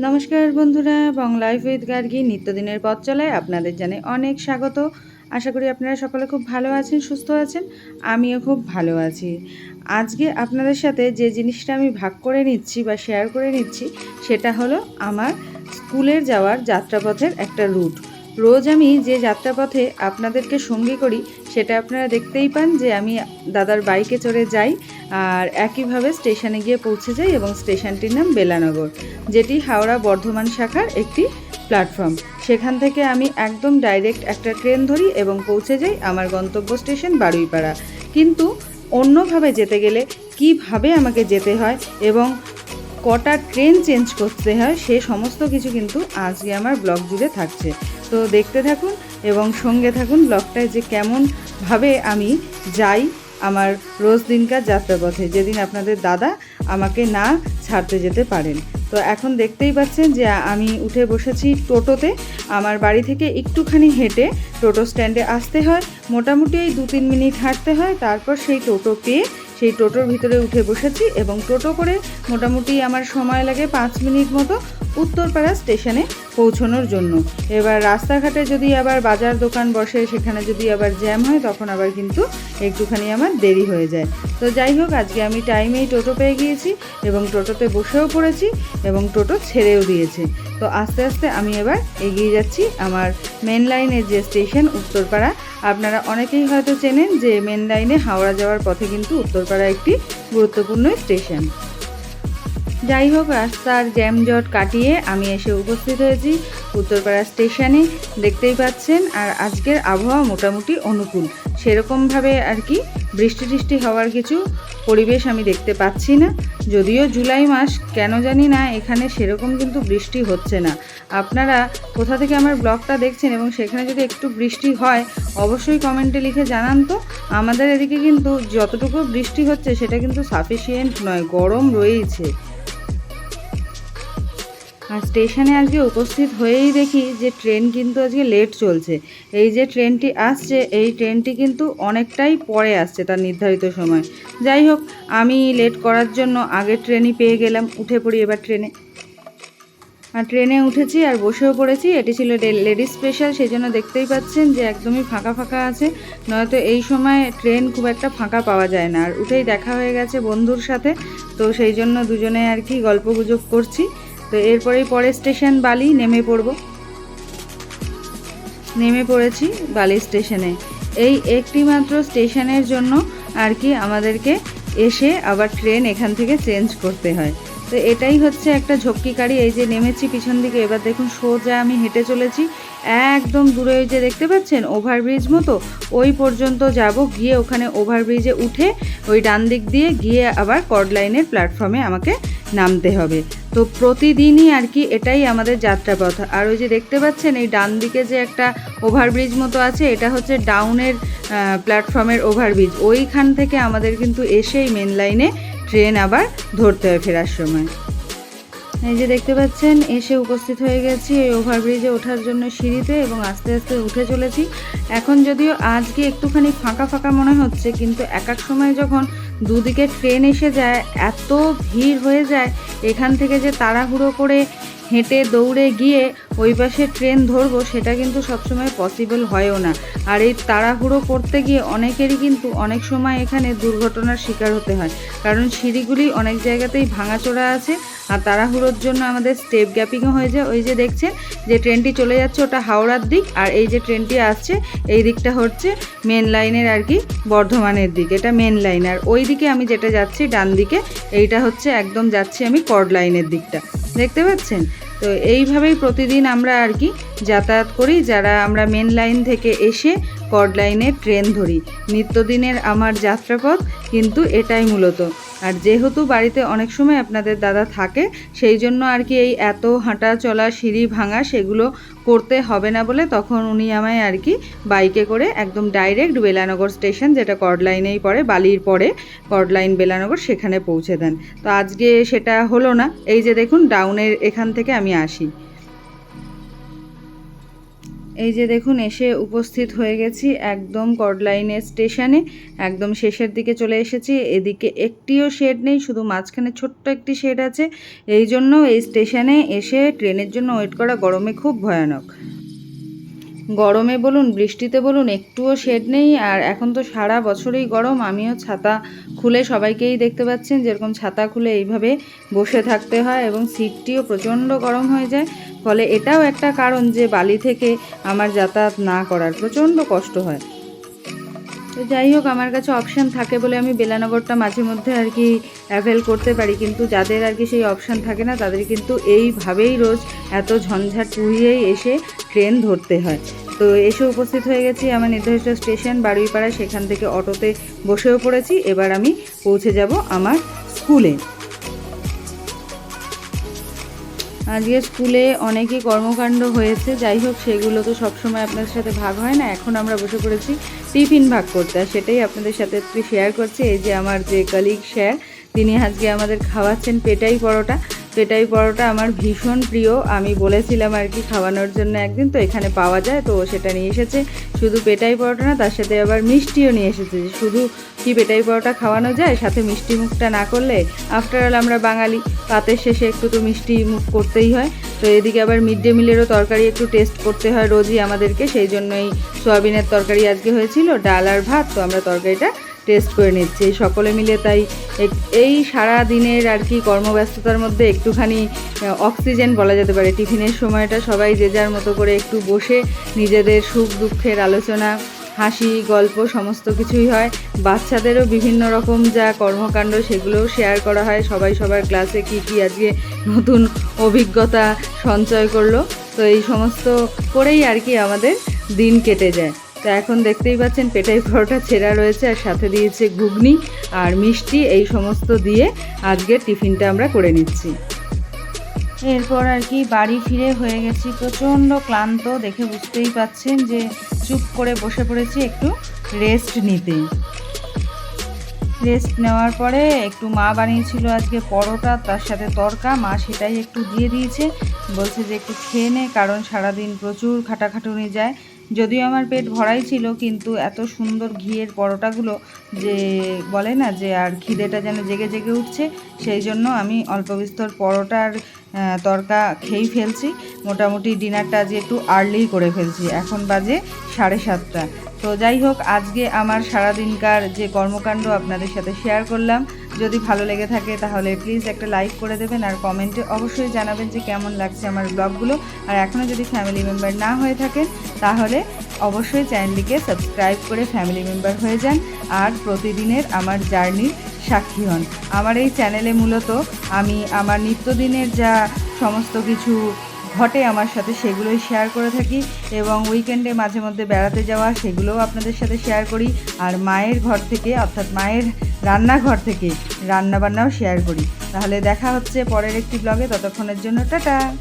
নমস্কার বন্ধুরা life with Gargi, নিত্যদিনের পথ চলায় আপনাদের জানে অনেক স্বাগত। আশা করি আপনারা সকলে খুব ভালো আছেন, সুস্থ আছেন, আমিও খুব ভালো আছি। আজকে আপনাদের সাথে যে জিনিসটা আমি ভাগ করে নিচ্ছি বা শেয়ার করে নিচ্ছি, সেটা হলো আমার স্কুলের যাওয়ার যাত্রাপথের একটা রুট রোজ আমি যে যাত্রাপথে আপনাদেরকে সঙ্গী করি, সেটা আপনারা দেখতেই পান যে আমি দাদার বাইকে চড়ে যাই আর একইভাবে স্টেশনে গিয়ে পৌঁছে যাই এবং স্টেশনটির নাম বেলানগর, যেটি হাওড়া বর্ধমান শাখার একটি প্ল্যাটফর্ম সেখান থেকে আমি একদম ডাইরেক্ট একটা ট্রেন ধরি এবং পৌঁছে যাই আমার গন্তব্য স্টেশন বারুইপাড়া। কিন্তু অন্যভাবে যেতে গেলে কীভাবে আমাকে যেতে হয় এবং কটা ট্রেন চেঞ্জ করতে হয়, সে সমস্ত কিছু কিন্তু আজকে আমার ব্লগ জুড়ে থাকছে। তো দেখতে থাকুন এবং সঙ্গে থাকুন ব্লগটায় যে কেমনভাবে আমি যাই আমার রোজ দিনকার যাত্রাপথে যেদিন আপনাদের দাদা আমাকে না ছাড়তে যেতে পারেন। তো এখন দেখতেই পাচ্ছেন যে আমি উঠে বসেছি টোটোতে। আমার বাড়ি থেকে একটুখানি হেঁটে টোটো স্ট্যান্ডে আসতে হয়। মোটামুটি এই দু তিন মিনিট হাঁটতে হয়। তারপর সেই টোটো পেয়ে সেই টোটোর ভিতরে উঠে বসেছি এবং টোটো করে মোটামুটি আমার সময় লাগে পাঁচ মিনিট মতো। উত্তরপাড়া স্টেশনে পৌঁছানোর জন্য। এবার রাস্তাঘাটে যদি আবার বাজার দোকান বসে, সেখানে যদি আবার জ্যাম হয়, তখন আবার কিন্তু একটুখানি আমার দেরি হয়ে যায়। তো যাই হোক, আজকে আমি টাইমেই টোটো পেয়ে গিয়েছি এবং টোটোতে বসেও পড়েছি এবং টোটো ছেড়েও দিয়েছে। তো আস্তে আস্তে আমি এবার এগিয়ে যাচ্ছি আমার মেন লাইনের যে স্টেশন উত্তরপাড়া। আপনারা অনেকেই হয়তো চেনেন যে মেন লাইনে হাওড়া যাওয়ার পথে কিন্তু উত্তরপাড়া একটি গুরুত্বপূর্ণ স্টেশন যাই হোক রাস্তার জ্যামজট কাটিয়ে আমি এসে উপস্থিত হয়েছি উত্তরপাড়া স্টেশনে, দেখতেই পাচ্ছেন, আর আজকের আবহাওয়া মোটামুটি অনুকূল। সেরকমভাবে আর কি বৃষ্টি টিষ্টি হওয়ার কিছু পরিবেশ আমি দেখতে পাচ্ছি না। যদিও জুলাই মাস, কেন জানি না, এখানে সেরকম কিন্তু বৃষ্টি হচ্ছে না। আপনারা কোথা থেকে আমার ব্লগটা দেখছেন এবং সেখানে যদি একটু বৃষ্টি হয়, অবশ্যই কমেন্টে লিখে জানান তো। আমাদের এদিকে কিন্তু যতটুকু বৃষ্টি হচ্ছে, সেটা কিন্তু সাফিসিয়েন্ট নয়, গরম রয়েইছে। আর স্টেশনে আজকে উপস্থিত হয়েই দেখি যে ট্রেন কিন্তু আজকে লেট চলছে। এই যে ট্রেনটি আসছে, এই ট্রেনটি কিন্তু অনেকটাই পরে আসছে তার নির্ধারিত সময়। যাই হোক, আমি লেট করার জন্য আগের ট্রেনই পেয়ে গেলাম, উঠে পড়ি এবার ট্রেনে। আর ট্রেনে উঠেছি আর বসেও পড়েছি, এটি ছিল লেডিস স্পেশাল সেই জন্য দেখতেই পাচ্ছেন যে একদমই ফাঁকা ফাঁকা আছে। নয়তো এই সময় ট্রেন খুব একটা ফাঁকা পাওয়া যায় না। আর উঠেই দেখা হয়ে গেছে বন্ধুর সাথে, তো সেই জন্য দুজনে আর কি গল্প করছি। তো এরপরেই পরে স্টেশন বালি নেমে পড়ব। নেমে পড়েছি বালি স্টেশনে। এই একটি মাত্র স্টেশনের জন্য আর কি আমাদেরকে এসে আবার ট্রেন এখান থেকে চেঞ্জ করতে হয়। তো এটাই হচ্ছে একটা ঝক্কিকারি, এই যে নেমেছি পিছন দিকে, এবার দেখুন সোজা আমি হেঁটে চলেছি। একদম দূরে ওই যে দেখতে পাচ্ছেন ওভারব্রিজ মতো, ওই পর্যন্ত যাব, গিয়ে ওখানে ওভারব্রিজে উঠে ওই ডান দিক দিয়ে গিয়ে আবার কর্ড লাইনের প্ল্যাটফর্মে আমাকে নামতে হবে। তো প্রতিদিনই আর কি এটাই আমাদের যাত্রাপথ। আর ওই যে দেখতে পাচ্ছেন, এই ডান দিকে যে একটা ওভারব্রিজ মতো আছে, এটা হচ্ছে ডাউনের প্ল্যাটফর্মের ওভারব্রিজ। ওইখান থেকে আমাদের কিন্তু এসেই মেন লাইনে ট্রেন আবার ধরতে হয় ফেরার সময়। এই যে দেখতে পাচ্ছেন, এসে উপস্থিত হয়ে গেছি এই ওভারব্রিজে ওঠার জন্য সিঁড়িতে এবং আস্তে আস্তে উঠে চলেছি। এখন যদিও আজকে একটুখানি ফাঁকা ফাঁকা মনে হচ্ছে, কিন্তু এক এক সময় যখন দুদিকে ট্রেন এসে যায়, এত ভিড় হয়ে যায়, এখান থেকে যে তাড়াহুড়ো করে হেঁটে দৌড়ে গিয়ে ওই পাশে ট্রেন ধরবো, সেটা কিন্তু সবসময় পসিবল হয়ও না। আর এই তাড়াহুড়ো করতে গিয়ে অনেকেরই কিন্তু অনেক সময় এখানে দুর্ঘটনার শিকার হতে হয়। কারণ সিঁড়িগুলি অনেক জায়গাতেই ভাঙাচোরা আছে, আর তাড়াহুড়োর জন্য আমাদের স্টেপ গ্যাপিংও হয়ে যায়। ওই যে দেখছেন, যে ট্রেনটি চলে যাচ্ছে ওটা হাওড়ার দিক, আর এই যে ট্রেনটি আসছে, এই দিকটা হচ্ছে মেন লাইনের আর কি বর্ধমানের দিক। এটা মেন লাইন আর ওই দিকে আমি যেটা যাচ্ছি, ডান দিকে, এইটা হচ্ছে একদম যাচ্ছি আমি কর্ড লাইনের দিকটা। দেখতে পাচ্ছেন? তো এইভাবেই প্রতিদিন আমরা আর কি যাতায়াত করি, যারা আমরা মেন লাইন থেকে এসে কর্ড লাইনে ট্রেন ধরি। নিত্যদিনের আমার যাত্রাপথ কিন্তু এটাই মূলত। আর যেহেতু বাড়িতে অনেক সময় আপনাদের দাদা থাকে, সেই জন্য আর কি এই এত হাঁটা চলা সিঁড়ি ভাঙা সেগুলো করতে হবে না বলে তখন উনি আমায় আর কি বাইকে করে একদম ডাইরেক্ট বেলানগর স্টেশন, যেটা কর্ড লাইনেই পড়ে, বালির পরে কর্ড লাইন বেলানগর সেখানে পৌঁছে দেন। তো আজকে সেটা হলো না। এই যে দেখুন ডাউনের এখান থেকে আমি আসি। এই যে দেখুন, এসে উপস্থিত হয়ে গেছি একদম কডলাইনের স্টেশনে। একদম শেষের দিকে চলে এসেছি। এদিকে একটিও শেড নেই, শুধু মাঝখানে ছোট্ট একটি শেড আছে। এই জন্য এই স্টেশনে এসে ট্রেনের জন্য ওয়েট করা গরমে খুব ভয়ানক। গরমে বলুন, বৃষ্টিতে বলুন, একটুও শেড নেই। আর এখন তো সারা বছরই গরম, আমিও ছাতা খুলে সবাইকেই দেখতে পাচ্ছেন, যেরকম ছাতা খুলে এইভাবে বসে থাকতে হয় এবং সিটটিও প্রচণ্ড গরম হয়ে যায়। ফলে এটাও একটা কারণ যে বালি থেকে আমার যাতায়াত না করার প্রচণ্ড কষ্ট হয়। তো যাই হোক, আমার কাছে অপশান থাকে বলে আমি বেলানগরটা মাঝে মধ্যে আর কি অ্যাভেল করতে পারি। কিন্তু যাদের আর কি সেই অপশান থাকে না, তাদের কিন্তু এইভাবেই রোজ এত ঝঞ্ঝাট পুড়িয়েই এসে ট্রেন ধরতে হয়। তো এসে উপস্থিত হয়ে গেছি আমার নির্ধারিত স্টেশন বারুইপাড়া, সেখান থেকে অটোতে বসেও পড়েছি। এবার আমি পৌঁছে যাব আমার স্কুলে আজকে স্কুলে অনেকই কর্মকাণ্ড হয়েছে। যাই হোক, সেগুলো তো সবসময় আপনাদের সাথে ভাগ হয় না। এখন আমরা বসে পড়েছি টিফিন ভাগ করতে, আর সেটাই আপনাদের সাথে একটু শেয়ার করছি। এই যে আমার যে কলিগ স্যার তিনি আজকে আমাদের খাওয়াচ্ছেন পেটাই পরোটা। পেটাই পরোটা আমার ভীষণ প্রিয়। আমি বলেছিলাম আর কি খাওয়ানোর জন্য একদিন, তো এখানে পাওয়া যায়, তো সেটা নিয়ে এসেছে। শুধু পেটাই পরোটা না, তার সাথে আবার মিষ্টিও নিয়ে এসেছে। শুধু কি পেটাই পরোটা খাওয়ানো যায়, সাথে মিষ্টি মুখটা না করলে আফটার অল আমরা বাঙালি, পাতের শেষে একটু তো মিষ্টি মুখ করতেই হয়। তো এদিকে আবার মিড ডে মিলেরও তরকারি একটু টেস্ট করতে হয় রোজই আমাদেরকে, সেই জন্যই সোয়াবিনের তরকারি আজকে হয়েছিল, ডাল আর ভাত, তো আমরা তরকারিটা টেস্ট করে নিচ্ছি। এই সকলে মিলে তাই এই সারা দিনের আর কি কর্মব্যস্ততার মধ্যে একটুখানি অক্সিজেন বলা যেতে পারে। টিফিনের সময়টা সবাই যে যার মতো করে একটু বসে নিজেদের সুখ দুঃখের আলোচনা হাসি, গল্প, সমস্ত কিছুই হয়। বাচ্চাদেরও বিভিন্ন রকম যা কর্মকাণ্ড, সেগুলোও শেয়ার করা হয়। সবাই সবার ক্লাসে কি কি আজকে নতুন অভিজ্ঞতা সঞ্চয় করল। তো এই সমস্ত করেই আর কি আমাদের দিন কেটে যায়। তো এখন দেখতেই পাচ্ছেন পেটাই পরোটা ছেঁড়া রয়েছে আর সাথে দিয়েছে ঘুগনি আর মিষ্টি। এই সমস্ত দিয়ে আজকের টিফিনটা আমরা করে নিচ্ছি। এরপর আর কি বাড়ি ফিরে হয়ে গেছি। প্রচণ্ড ক্লান্ত, দেখে বুঝতেই পাচ্ছেন যে চুপ করে বসে পড়েছি একটু রেস্ট নিতে। রেস্ট নেওয়ার পরে একটু মা বানিয়েছিল আজকে পরোটা, তার সাথে তরকা। মা সেটাই একটু দিয়ে দিয়েছে। বলছে যে একটু খেয়ে নে, কারণ সারাদিন প্রচুর খাটাখাটুনি যায়। যদিও আমার পেট ভরাই ছিল, কিন্তু এত সুন্দর ঘিয়ের পরোটাগুলো যে বলে না যে আর খিদেটা যেন জেগে জেগে উঠছে, সেই জন্য আমি অল্প বিস্তর পরোটার তরকা খেয়েই ফেলছি। মোটামুটি ডিনারটা আজকে একটু আর্লি করে ফেলছি, এখন বাজে সাড়ে সাতটা। তো যাই হোক, আজকে আমার সারাদিনকার যে কর্মকাণ্ড আপনাদের সাথে শেয়ার করলাম যদি ভালো লেগে থাকে তাহলে প্লিজ একটা লাইক করে দেবেন আর কমেন্টে অবশ্যই জানাবেন যে কেমন লাগছে আমার ব্লগগুলো আর এখনও যদি ফ্যামিলি মেম্বার না হয়ে থাকেন, তাহলে অবশ্যই চ্যানেলটিকে সাবস্ক্রাইব করে ফ্যামিলি মেম্বার হয়ে যান আর প্রতিদিনের আমার জার্নির সাক্ষী হন। আমার এই চ্যানেলে মূলত আমি আমার নিত্যদিনের যা সমস্ত কিছু ঘটে আমার সাথে সেগুলোই শেয়ার করে থাকি এবং উইকেন্ডে মাঝে মধ্যে বেড়াতে যাওয়া সেগুলোও আপনাদের সাথে শেয়ার করি। আর মায়ের ঘর থেকে, অর্থাৎ মায়ের রান্নাঘর থেকে রান্নাবান্নাও শেয়ার করি। তাহলে দেখা হচ্ছে পরের একটি ব্লগে ততক্ষণের জন্য টাটা!